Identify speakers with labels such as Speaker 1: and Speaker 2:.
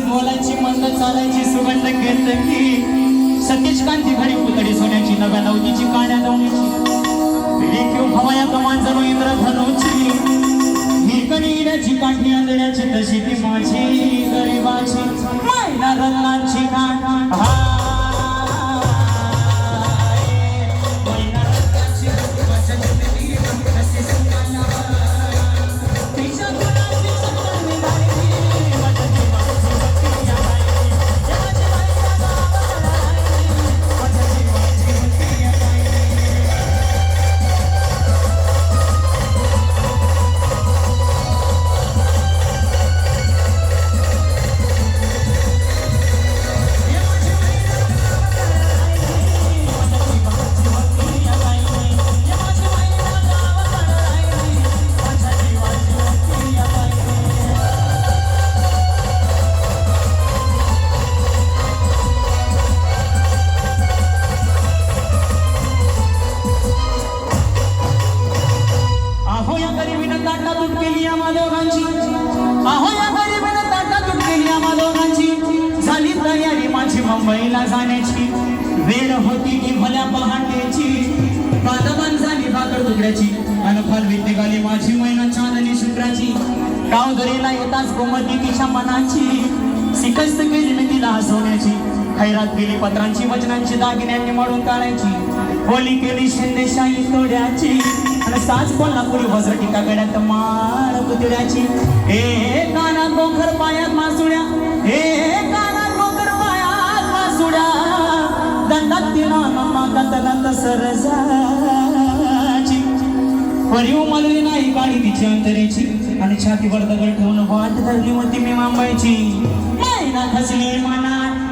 Speaker 1: बोलायची मंद चालायची सुगंध घेत की. सतीश कांती घरी पुतळी सोन्याची नव्या नवतीची काळ्या नवनीची. रेखीव भवाया कमान जणू इंद्रधनुची काठी आंधळ्याची तशी ती माझी गरीबाची. मायना रत्ना गरिबीनं केली आम्हा दोघांची अहो या गरिबीनं ताटा तुट केली आम्हा दोघांची झाली तयारी माझी मुंबईला जाण्याची. वेळ होती की भल्या पहाटेची. बादबान झाली भाकर तुकड्याची. अन फलवीत निघाली माझी मैना चांदणी शुक्राची गावदरीला येताच गोमती तिच्या मनाची. शिकस्त केली मी तिला हसवण्याची. खैरात केली पत्रांची वचनांची दागिन्यांनी म्हणून काढायची होली केली शिंदेशाही तोड्याची. साच साज कोल्हापुरी वज्र टीका गड्यात माळ पुतळ्याची. ए काना गोखर पायात मासुड्या ए काना गोखर पायात मासुड्या दंडात तिला नम्मा गतनात सरजाची परिव उमलली नाही गाडी तिची अंतरेची. आणि छातीवर दगड ठेवून वाट धरली होती मी मांबायची मैना खसली मनात.